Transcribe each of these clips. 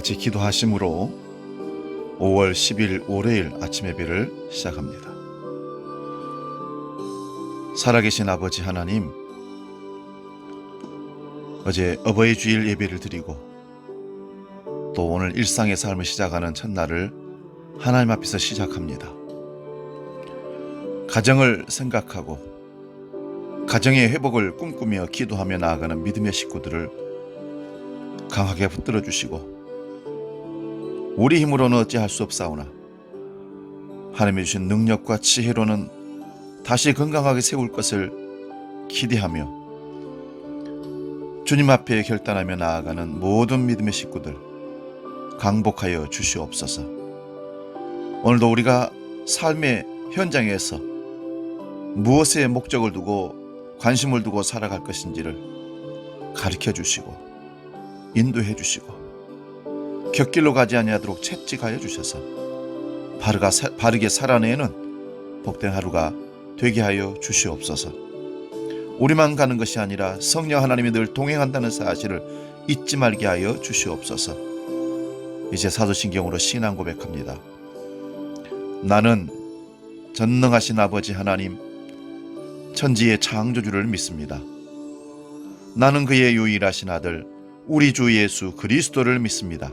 다 같이 기도하심으로 5월 10일 월요일 아침 예배를 시작합니다. 살아계신 아버지 하나님, 어제 어버이 주일 예배를 드리고 또 오늘 일상의 삶을 시작하는 첫날을 하나님 앞에서 시작합니다. 가정을 생각하고 가정의 회복을 꿈꾸며 기도하며 나아가는 믿음의 식구들을 강하게 붙들어 주시고 우리 힘으로는 어찌할 수 없사오나 하나님이 주신 능력과 지혜로는 다시 건강하게 세울 것을 기대하며 주님 앞에 결단하며 나아가는 모든 믿음의 식구들 강복하여 주시옵소서. 오늘도 우리가 삶의 현장에서 무엇에 목적을 두고 관심을 두고 살아갈 것인지를 가르쳐 주시고 인도해 주시고 곁길로 가지 아니하도록 채찍하여 주셔서 바르가, 사- 바르게 살아내는 복된 하루가 되게 하여 주시옵소서. 우리만 가는 것이 아니라 성령 하나님이 늘 동행한다는 사실을 잊지 말게 하여 주시옵소서. 이제 사도신경으로 신앙 고백합니다. 나는 전능하신 아버지 하나님, 천지의 창조주를 믿습니다. 나는 그의 유일하신 아들, 우리 주 예수 그리스도를 믿습니다.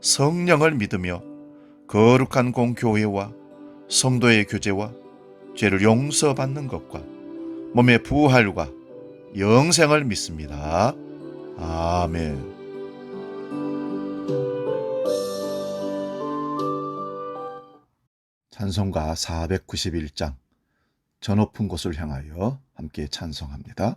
성령을 믿으며 거룩한 공교회와 성도의 교제와 죄를 용서받는 것과 몸의 부활과 영생을 믿습니다. 아멘. 찬송가 491장 저 높은 곳을 향하여 함께 찬송합니다.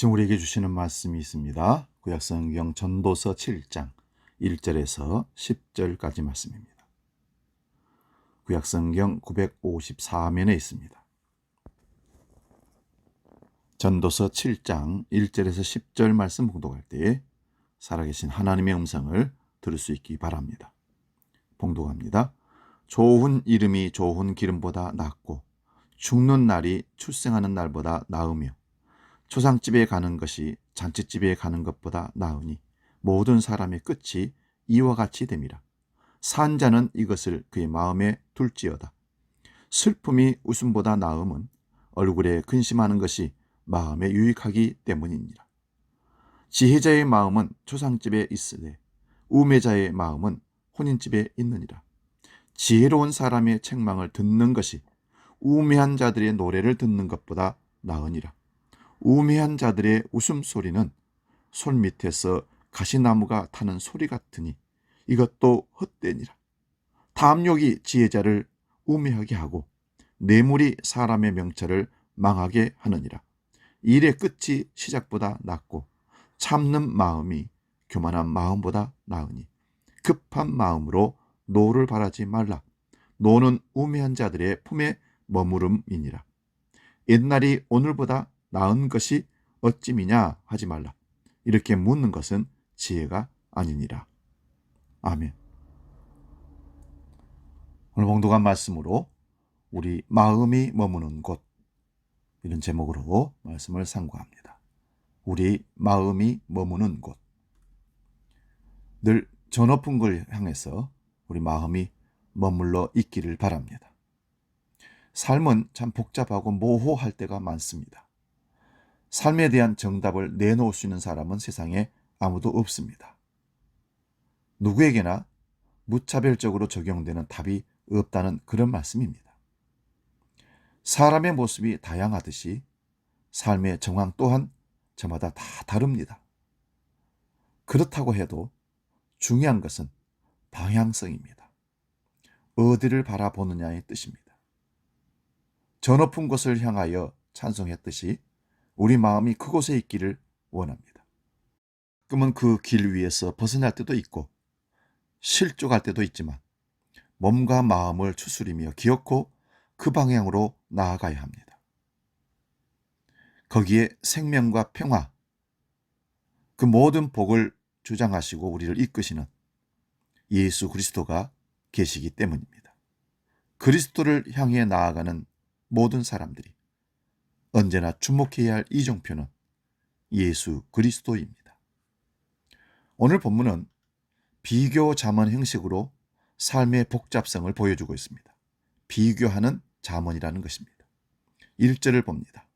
아침 우리에게 주시는 말씀이 있습니다. 구약성경 전도서 7장 1절에서 10절까지 말씀입니다. 구약성경 954면에 있습니다. 전도서 7장 1절에서 10절 말씀 봉독할 때 살아계신 하나님의 음성을 들을 수 있기 바랍니다. 봉독합니다. 좋은 이름이 좋은 기름보다 낫고 죽는 날이 출생하는 날보다 나으며 초상집에 가는 것이 잔치집에 가는 것보다 나으니 모든 사람의 끝이 이와 같이 됨이라. 산자는 이것을 그의 마음에 둘지어다. 슬픔이 웃음보다 나음은 얼굴에 근심하는 것이 마음에 유익하기 때문이니라. 지혜자의 마음은 초상집에 있으되 우매자의 마음은 혼인집에 있느니라. 지혜로운 사람의 책망을 듣는 것이 우매한 자들의 노래를 듣는 것보다 나으니라. 우매한 자들의 웃음소리는 솔 밑에서 가시나무가 타는 소리 같으니 이것도 헛되니라. 탐욕이 지혜자를 우매하게 하고 뇌물이 사람의 명철을 망하게 하느니라. 일의 끝이 시작보다 낫고 참는 마음이 교만한 마음보다 나으니 급한 마음으로 노를 바라지 말라. 노는 우매한 자들의 품에 머무름이니라. 옛날이 오늘보다 나은 것이 어찌미냐 하지 말라. 이렇게 묻는 것은 지혜가 아니니라. 아멘. 오늘 봉독한 말씀으로 우리 마음이 머무는 곳 이런 제목으로 말씀을 상고합니다. 우리 마음이 머무는 곳. 늘 저 높은 걸 향해서 우리 마음이 머물러 있기를 바랍니다. 삶은 참 복잡하고 모호할 때가 많습니다. 삶에 대한 정답을 내놓을 수 있는 사람은 세상에 아무도 없습니다. 누구에게나 무차별적으로 적용되는 답이 없다는 그런 말씀입니다. 사람의 모습이 다양하듯이 삶의 정황 또한 저마다 다 다릅니다. 그렇다고 해도 중요한 것은 방향성입니다. 어디를 바라보느냐의 뜻입니다. 저 높은 곳을 향하여 찬송했듯이 우리 마음이 그곳에 있기를 원합니다. 가끔은 그 길 위에서 벗어날 때도 있고 실족할 때도 있지만 몸과 마음을 추스리며 기어코 그 방향으로 나아가야 합니다. 거기에 생명과 평화, 그 모든 복을 주장하시고 우리를 이끄시는 예수 그리스도가 계시기 때문입니다. 그리스도를 향해 나아가는 모든 사람들이 언제나 주목해야 할 이종표는 예수 그리스도입니다. 오늘 본문은 비교 자문 형식으로 삶의 복잡성을 보여주고 있습니다. 비교하는 자문이라는 것입니다. 1절을 봅니다.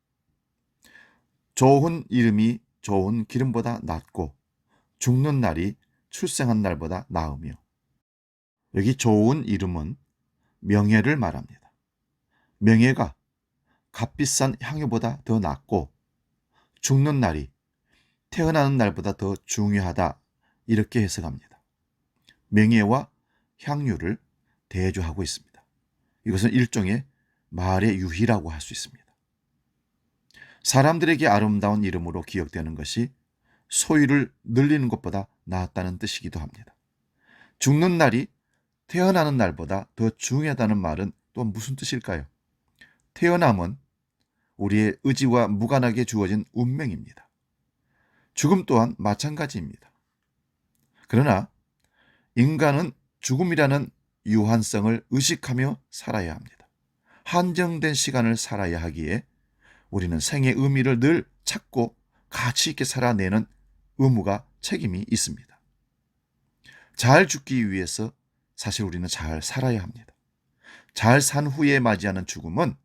좋은 이름이 좋은 기름보다 낫고 죽는 날이 출생한 날보다 나으며 여기 좋은 이름은 명예를 말합니다. 명예가 값비싼 향유보다 더 낫고 죽는 날이 태어나는 날보다 더 중요하다 이렇게 해석합니다. 명예와 향유를 대조하고 있습니다. 이것은 일종의 말의 유희라고 할 수 있습니다. 사람들에게 아름다운 이름으로 기억되는 것이 소유를 늘리는 것보다 낫다는 뜻이기도 합니다. 죽는 날이 태어나는 날보다 더 중요하다는 말은 또 무슨 뜻일까요? 태어남은 우리의 의지와 무관하게 주어진 운명입니다. 죽음 또한 마찬가지입니다. 그러나 인간은 죽음이라는 유한성을 의식하며 살아야 합니다. 한정된 시간을 살아야 하기에 우리는 생의 의미를 늘 찾고 가치 있게 살아내는 의무가 책임이 있습니다. 잘 죽기 위해서 사실 우리는 잘 살아야 합니다. 잘 산 후에 맞이하는 죽음은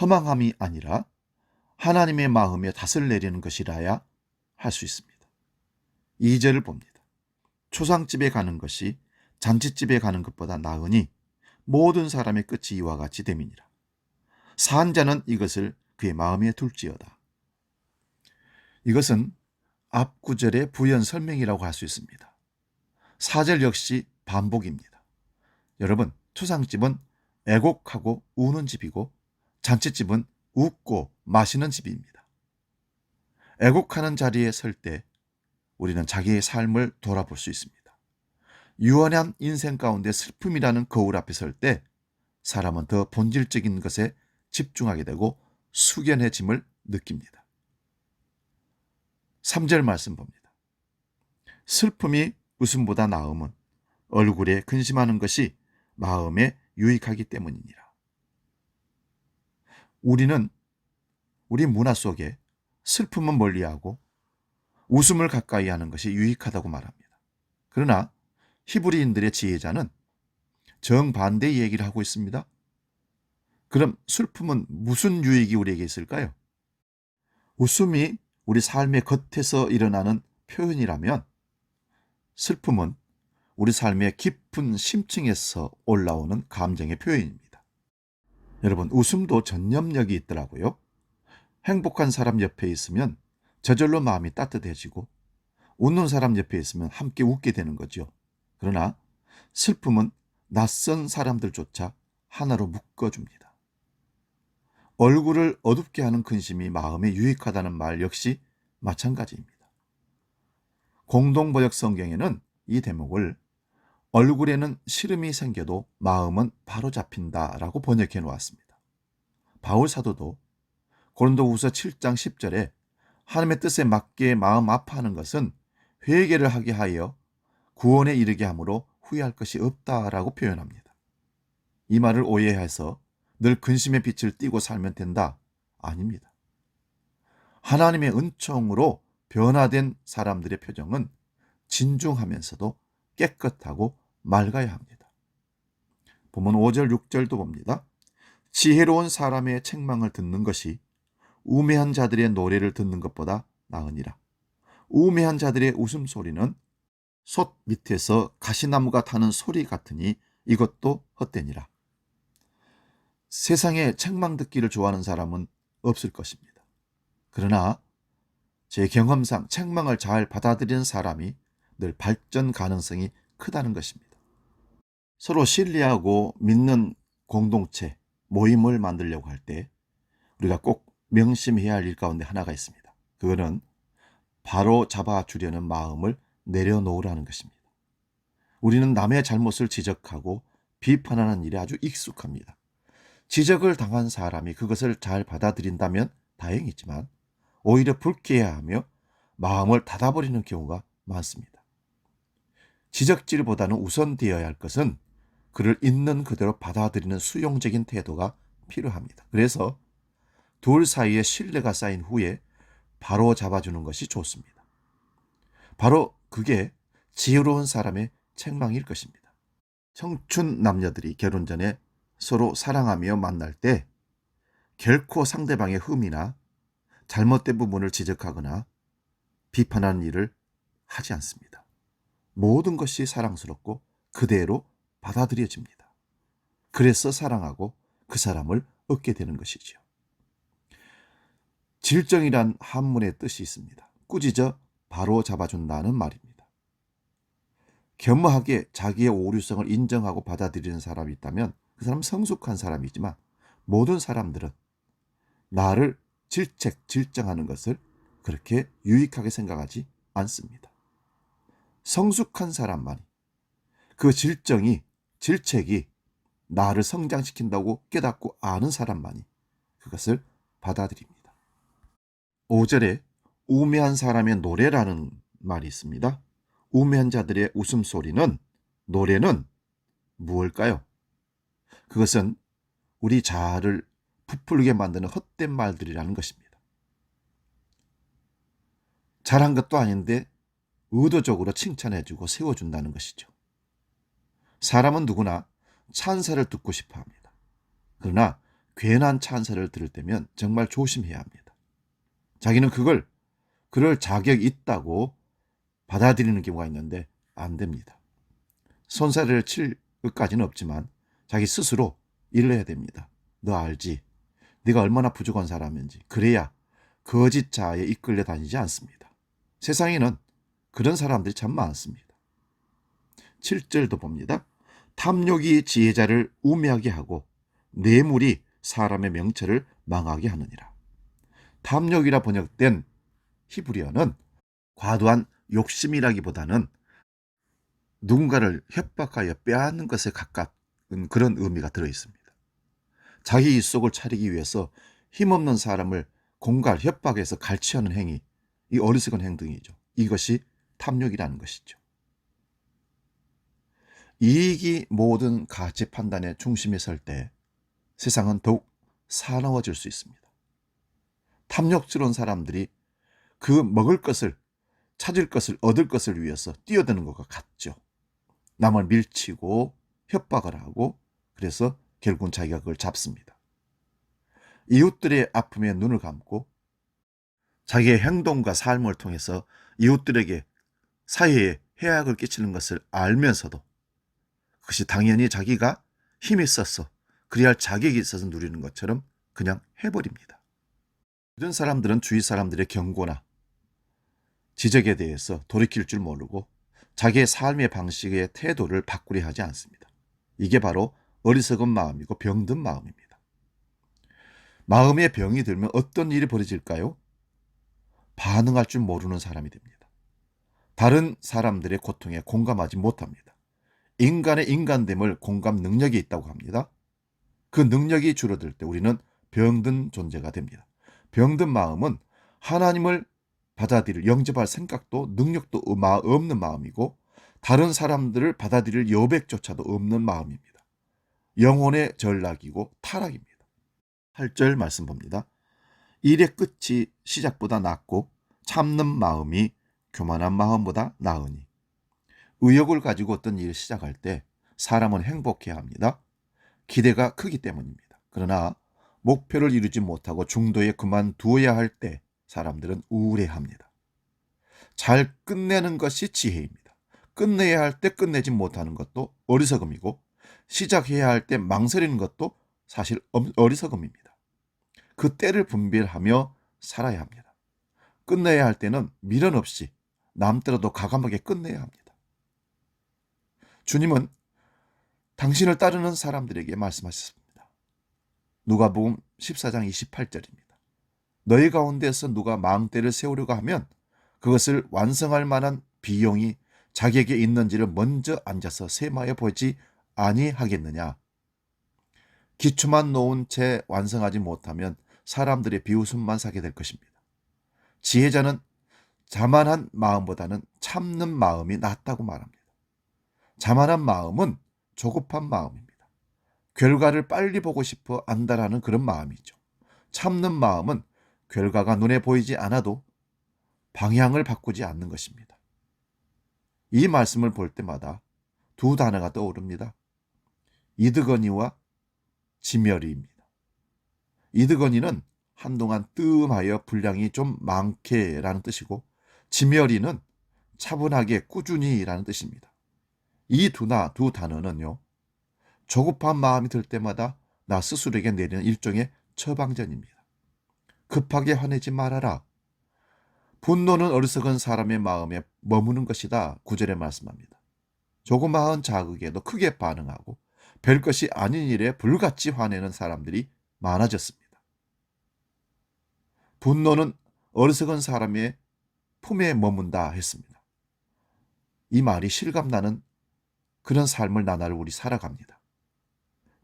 허망함이 아니라 하나님의 마음에 닷을 내리는 것이라야 할 수 있습니다. 2절을 봅니다. 초상집에 가는 것이 잔치집에 가는 것보다 나으니 모든 사람의 끝이 이와 같이 됨이니라. 산자는 이것을 그의 마음에 둘지어다. 이것은 앞 구절의 부연 설명이라고 할 수 있습니다. 4절 역시 반복입니다. 여러분, 초상집은 애곡하고 우는 집이고 잔치집은 웃고 마시는 집입니다. 애곡하는 자리에 설 때 우리는 자기의 삶을 돌아볼 수 있습니다. 유한한 인생 가운데 슬픔이라는 거울 앞에 설 때 사람은 더 본질적인 것에 집중하게 되고 숙연해짐을 느낍니다. 3절 말씀 봅니다. 슬픔이 웃음보다 나음은 얼굴에 근심하는 것이 마음에 유익하기 때문이니라. 우리는 우리 문화 속에 슬픔은 멀리하고 웃음을 가까이 하는 것이 유익하다고 말합니다. 그러나 히브리인들의 지혜자는 정반대의 얘기를 하고 있습니다. 그럼 슬픔은 무슨 유익이 우리에게 있을까요? 웃음이 우리 삶의 겉에서 일어나는 표현이라면 슬픔은 우리 삶의 깊은 심층에서 올라오는 감정의 표현입니다. 여러분, 웃음도 전념력이 있더라고요. 행복한 사람 옆에 있으면 저절로 마음이 따뜻해지고 웃는 사람 옆에 있으면 함께 웃게 되는 거죠. 그러나 슬픔은 낯선 사람들조차 하나로 묶어줍니다. 얼굴을 어둡게 하는 근심이 마음에 유익하다는 말 역시 마찬가지입니다. 공동번역 성경에는 이 대목을 얼굴에는 시름이 생겨도 마음은 바로 잡힌다 라고 번역해 놓았습니다. 바울 사도도 고린도 후서 7장 10절에 하나님의 뜻에 맞게 마음 아파하는 것은 회개를 하게 하여 구원에 이르게 함으로 후회할 것이 없다라고 표현합니다. 이 말을 오해해서 늘 근심의 빛을 띠고 살면 된다? 아닙니다. 하나님의 은총으로 변화된 사람들의 표정은 진중하면서도 깨끗하고 맑아야 합니다. 보면 5절, 6절도 봅니다. 지혜로운 사람의 책망을 듣는 것이 우매한 자들의 노래를 듣는 것보다 나으니라. 우매한 자들의 웃음소리는 솥 밑에서 가시나무가 타는 소리 같으니 이것도 헛되니라. 세상에 책망 듣기를 좋아하는 사람은 없을 것입니다. 그러나 제 경험상 책망을 잘 받아들이는 사람이 늘 발전 가능성이 크다는 것입니다. 서로 신뢰하고 믿는 공동체, 모임을 만들려고 할 때 우리가 꼭 명심해야 할 일 가운데 하나가 있습니다. 그거는 바로 잡아주려는 마음을 내려놓으라는 것입니다. 우리는 남의 잘못을 지적하고 비판하는 일에 아주 익숙합니다. 지적을 당한 사람이 그것을 잘 받아들인다면 다행이지만 오히려 불쾌해하며 마음을 닫아버리는 경우가 많습니다. 지적질보다는 우선되어야 할 것은 그를 있는 그대로 받아들이는 수용적인 태도가 필요합니다. 그래서 둘 사이에 신뢰가 쌓인 후에 바로 잡아주는 것이 좋습니다. 바로 그게 지혜로운 사람의 책망일 것입니다. 청춘 남녀들이 결혼 전에 서로 사랑하며 만날 때 결코 상대방의 흠이나 잘못된 부분을 지적하거나 비판하는 일을 하지 않습니다. 모든 것이 사랑스럽고 그대로 받아들여집니다. 그래서 사랑하고 그 사람을 얻게 되는 것이지요. 질정이란 한문의 뜻이 있습니다. 꾸짖어 바로 잡아준다는 말입니다. 겸허하게 자기의 오류성을 인정하고 받아들이는 사람이 있다면 그 사람은 성숙한 사람이지만 모든 사람들은 나를 질책, 질정하는 것을 그렇게 유익하게 생각하지 않습니다. 성숙한 사람만이 그 질정이, 질책이 나를 성장시킨다고 깨닫고 아는 사람만이 그것을 받아들입니다. 5절에 우매한 사람의 노래라는 말이 있습니다. 우매한 자들의 웃음소리는 노래는 무엇일까요? 그것은 우리 자아를 부풀게 만드는 헛된 말들이라는 것입니다. 잘한 것도 아닌데 의도적으로 칭찬해주고 세워준다는 것이죠. 사람은 누구나 찬사를 듣고 싶어 합니다. 그러나 괜한 찬사를 들을 때면 정말 조심해야 합니다. 자기는 그걸 그럴 자격이 있다고 받아들이는 경우가 있는데 안 됩니다. 손사래를 칠 것까지는 없지만 자기 스스로 일을 해야 됩니다. 너 알지? 네가 얼마나 부족한 사람인지. 그래야 거짓 자에 이끌려 다니지 않습니다. 세상에는 그런 사람들이 참 많습니다. 7절도 봅니다. 탐욕이 지혜자를 우매하게 하고 뇌물이 사람의 명철을 망하게 하느니라. 탐욕이라 번역된 히브리어는 과도한 욕심이라기보다는 누군가를 협박하여 빼앗는 것에 가까운 그런 의미가 들어 있습니다. 자기 입속을 차리기 위해서 힘없는 사람을 공갈, 협박해서 갈취하는 행위, 이 어리석은 행동이죠. 이것이 탐욕이라는 것이죠. 이익이 모든 가치 판단의 중심에 설 때 세상은 더욱 사나워질 수 있습니다. 탐욕스러운 사람들이 그 먹을 것을 찾을 것을 얻을 것을 위해서 뛰어드는 것과 같죠. 남을 밀치고 협박을 하고 그래서 결국은 자기가 그걸 잡습니다. 이웃들의 아픔에 눈을 감고 자기의 행동과 삶을 통해서 이웃들에게 사회에 해악을 끼치는 것을 알면서도 그것이 당연히 자기가 힘이 있어서 그래야 할 자격이 있어서 누리는 것처럼 그냥 해버립니다. 이런 사람들은 주위 사람들의 경고나 지적에 대해서 돌이킬 줄 모르고 자기의 삶의 방식의 태도를 바꾸려 하지 않습니다. 이게 바로 어리석은 마음이고 병든 마음입니다. 마음에 병이 들면 어떤 일이 벌어질까요? 반응할 줄 모르는 사람이 됩니다. 다른 사람들의 고통에 공감하지 못합니다. 인간의 인간됨을 공감 능력이 있다고 합니다. 그 능력이 줄어들 때 우리는 병든 존재가 됩니다. 병든 마음은 하나님을 받아들일 영접할 생각도 능력도 없는 마음이고 다른 사람들을 받아들일 여백조차도 없는 마음입니다. 영혼의 전락이고 타락입니다. 8절 말씀 봅니다. 일의 끝이 시작보다 낫고 참는 마음이 교만한 마음보다 나으니 의욕을 가지고 어떤 일을 시작할 때 사람은 행복해야 합니다. 기대가 크기 때문입니다. 그러나 목표를 이루지 못하고 중도에 그만두어야 할 때 사람들은 우울해합니다. 잘 끝내는 것이 지혜입니다. 끝내야 할 때 끝내지 못하는 것도 어리석음이고 시작해야 할 때 망설이는 것도 사실 어리석음입니다. 그 때를 분별하며 살아야 합니다. 끝내야 할 때는 미련 없이 남더라도 가감하게 끝내야 합니다. 주님은 당신을 따르는 사람들에게 말씀하셨습니다. 누가복음 14장 28절입니다. 너희 가운데서 누가 망대를 세우려고 하면 그것을 완성할 만한 비용이 자기에게 있는지를 먼저 앉아서 세마해 보지 아니하겠느냐. 기초만 놓은 채 완성하지 못하면 사람들의 비웃음만 사게 될 것입니다. 지혜자는 자만한 마음보다는 참는 마음이 낫다고 말합니다. 자만한 마음은 조급한 마음입니다. 결과를 빨리 보고 싶어 안다라는 그런 마음이죠. 참는 마음은 결과가 눈에 보이지 않아도 방향을 바꾸지 않는 것입니다. 이 말씀을 볼 때마다 두 단어가 떠오릅니다. 이드거니와 지멸이입니다. 이드거니는 한동안 뜸하여 분량이 좀 많게라는 뜻이고 지멸이는 차분하게 꾸준히라는 뜻입니다. 이 두나 두 단어는요. 조급한 마음이 들 때마다 나 스스로에게 내리는 일종의 처방전입니다. 급하게 화내지 말아라. 분노는 어리석은 사람의 마음에 머무는 것이다. 구절에 말씀합니다. 조그마한 자극에도 크게 반응하고 별것이 아닌 일에 불같이 화내는 사람들이 많아졌습니다. 분노는 어리석은 사람의 품에 머문다 했습니다. 이 말이 실감나는 그런 삶을 나날을 우리 살아갑니다.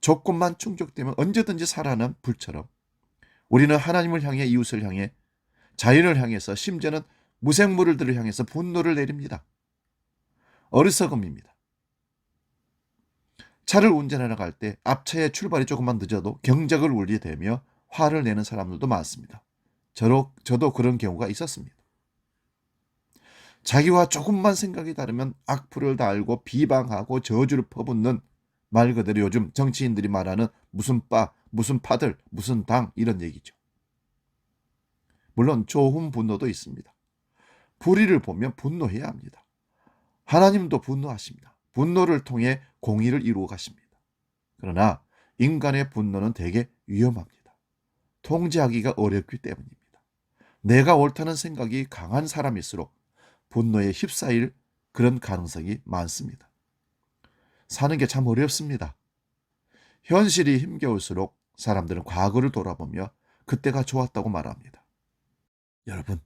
조건만 충족되면 언제든지 살아는 불처럼 우리는 하나님을 향해 이웃을 향해 자연을 향해서 심지어는 무생물들을 향해서 분노를 내립니다. 어리석음입니다. 차를 운전하러 갈 때 앞차의 출발이 조금만 늦어도 경적을 울리대며 화를 내는 사람들도 많습니다. 저도 그런 경우가 있었습니다. 자기와 조금만 생각이 다르면 악플을 달고 비방하고 저주를 퍼붓는 말 그대로 요즘 정치인들이 말하는 무슨 빠, 무슨 파들, 무슨 당 이런 얘기죠. 물론 좋은 분노도 있습니다. 불의를 보면 분노해야 합니다. 하나님도 분노하십니다. 분노를 통해 공의를 이루어 가십니다. 그러나 인간의 분노는 되게 위험합니다. 통제하기가 어렵기 때문입니다. 내가 옳다는 생각이 강한 사람일수록 분노에 휩싸일 그런 가능성이 많습니다. 사는 게 참 어렵습니다. 현실이 힘겨울수록 사람들은 과거를 돌아보며 그때가 좋았다고 말합니다. 여러분,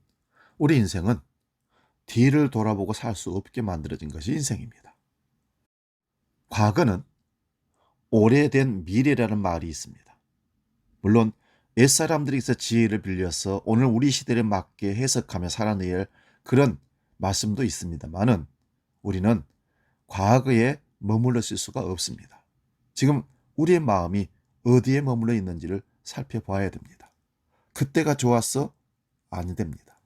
우리 인생은 뒤를 돌아보고 살 수 없게 만들어진 것이 인생입니다. 과거는 오래된 미래라는 말이 있습니다. 물론 옛사람들에게서 지혜를 빌려서 오늘 우리 시대에 맞게 해석하며 살아내야 그런 말씀도 있습니다만은 우리는 과거에 머물러 있을 수가 없습니다. 지금 우리의 마음이 어디에 머물러 있는지를 살펴봐야 됩니다. 그때가 좋았어? 아니 됩니다.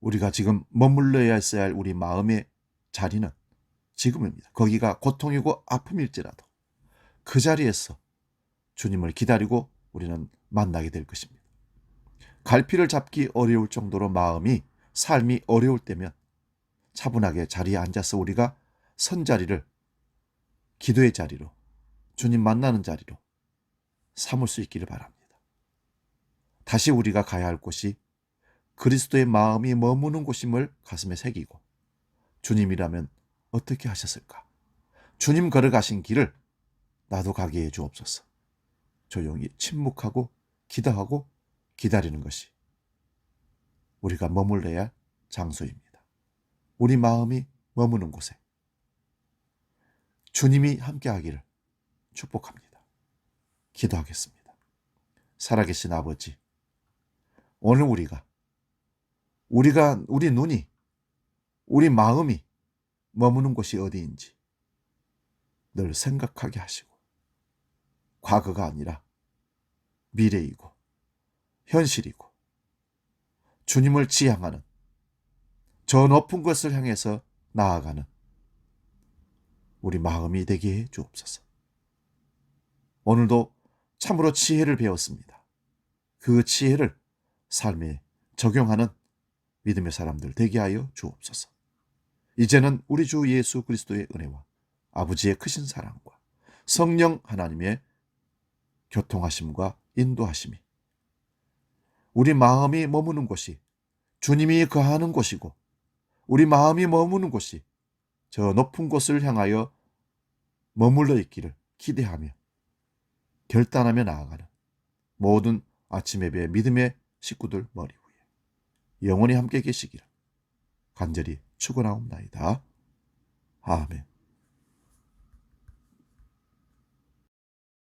우리가 지금 머물러야 있어야 할 우리 마음의 자리는 지금입니다. 거기가 고통이고 아픔일지라도 그 자리에서 주님을 기다리고 우리는 만나게 될 것입니다. 갈피를 잡기 어려울 정도로 마음이 삶이 어려울 때면 차분하게 자리에 앉아서 우리가 선 자리를 기도의 자리로 주님 만나는 자리로 삼을 수 있기를 바랍니다. 다시 우리가 가야 할 곳이 그리스도의 마음이 머무는 곳임을 가슴에 새기고 주님이라면 어떻게 하셨을까? 주님 걸어가신 길을 나도 가게 해 주옵소서. 조용히 침묵하고 기도하고 기다리는 것이 우리가 머물러야 할 장소입니다. 우리 마음이 머무는 곳에 주님이 함께하기를 축복합니다. 기도하겠습니다. 살아계신 아버지, 오늘 우리가 우리가 우리 눈이 우리 마음이 머무는 곳이 어디인지 늘 생각하게 하시고 과거가 아니라 미래이고 현실이고 주님을 지향하는 저 높은 것을 향해서 나아가는 우리 마음이 되게 해 주옵소서. 오늘도 참으로 지혜를 배웠습니다. 그 지혜를 삶에 적용하는 믿음의 사람들 되게 하여 주옵소서. 이제는 우리 주 예수 그리스도의 은혜와 아버지의 크신 사랑과 성령 하나님의 교통하심과 인도하심이 우리 마음이 머무는 곳이 주님이 거하는 곳이고 우리 마음이 머무는 곳이 저 높은 곳을 향하여 머물러 있기를 기대하며 결단하며 나아가는 모든 아침 예배 믿음의 식구들 머리 위에 영원히 함께 계시기를 간절히 축원하옵나이다. 아멘.